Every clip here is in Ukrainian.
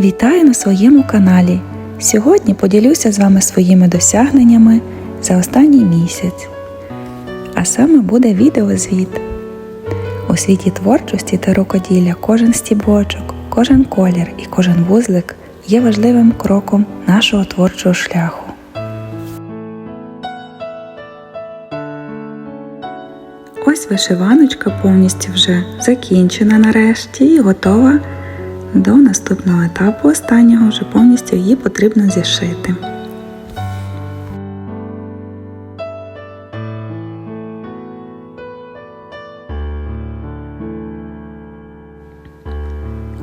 Вітаю на своєму каналі. Сьогодні поділюся з вами своїми досягненнями за останній місяць. А саме буде відеозвіт. У світі творчості та рукоділля кожен стібочок, кожен колір і кожен вузлик є важливим кроком нашого творчого шляху. Ось вишиваночка повністю вже закінчена нарешті і готова до наступного етапу останнього вже повністю її потрібно зішити.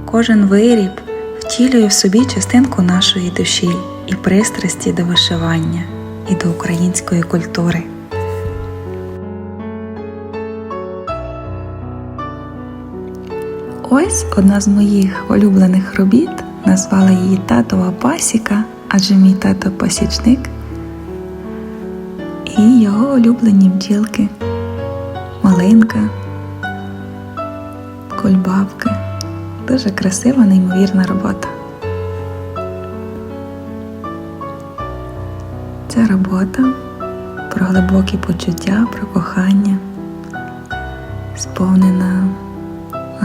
Кожен виріб втілює в собі частинку нашої душі і пристрасті до вишивання і до української культури. Ось одна з моїх улюблених робіт. Назвала її татова пасіка, адже мій тато пасічник і його улюблені бджілки, малинка, кульбабки. Дуже красива, неймовірна робота. Ця робота про глибокі почуття, про кохання, сповнена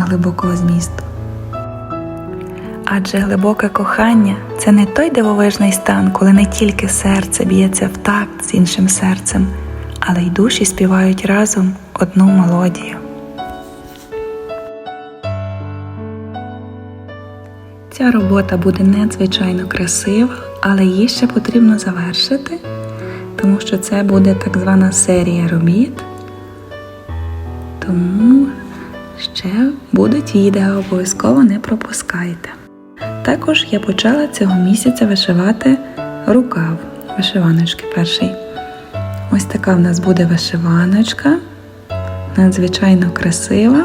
глибокого змісту. Адже глибоке кохання це не той дивовижний стан, коли не тільки серце б'ється в такт з іншим серцем, але й душі співають разом одну мелодію. Ця робота буде надзвичайно красива, але її ще потрібно завершити, тому що це буде так звана серія робіт. Тому ще будуть відео, обов'язково не пропускайте. Також я почала цього місяця вишивати рукав вишиваночки перший. Ось така в нас буде вишиваночка, надзвичайно красива.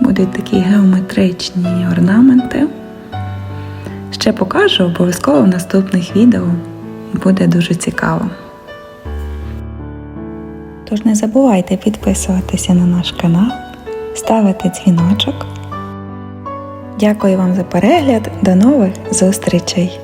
Будуть такі геометричні орнаменти. Ще покажу обов'язково в наступних відео. Буде дуже цікаво. Тож не забувайте підписуватися на наш канал, ставити дзвіночок. Дякую вам за перегляд. До нових зустрічей!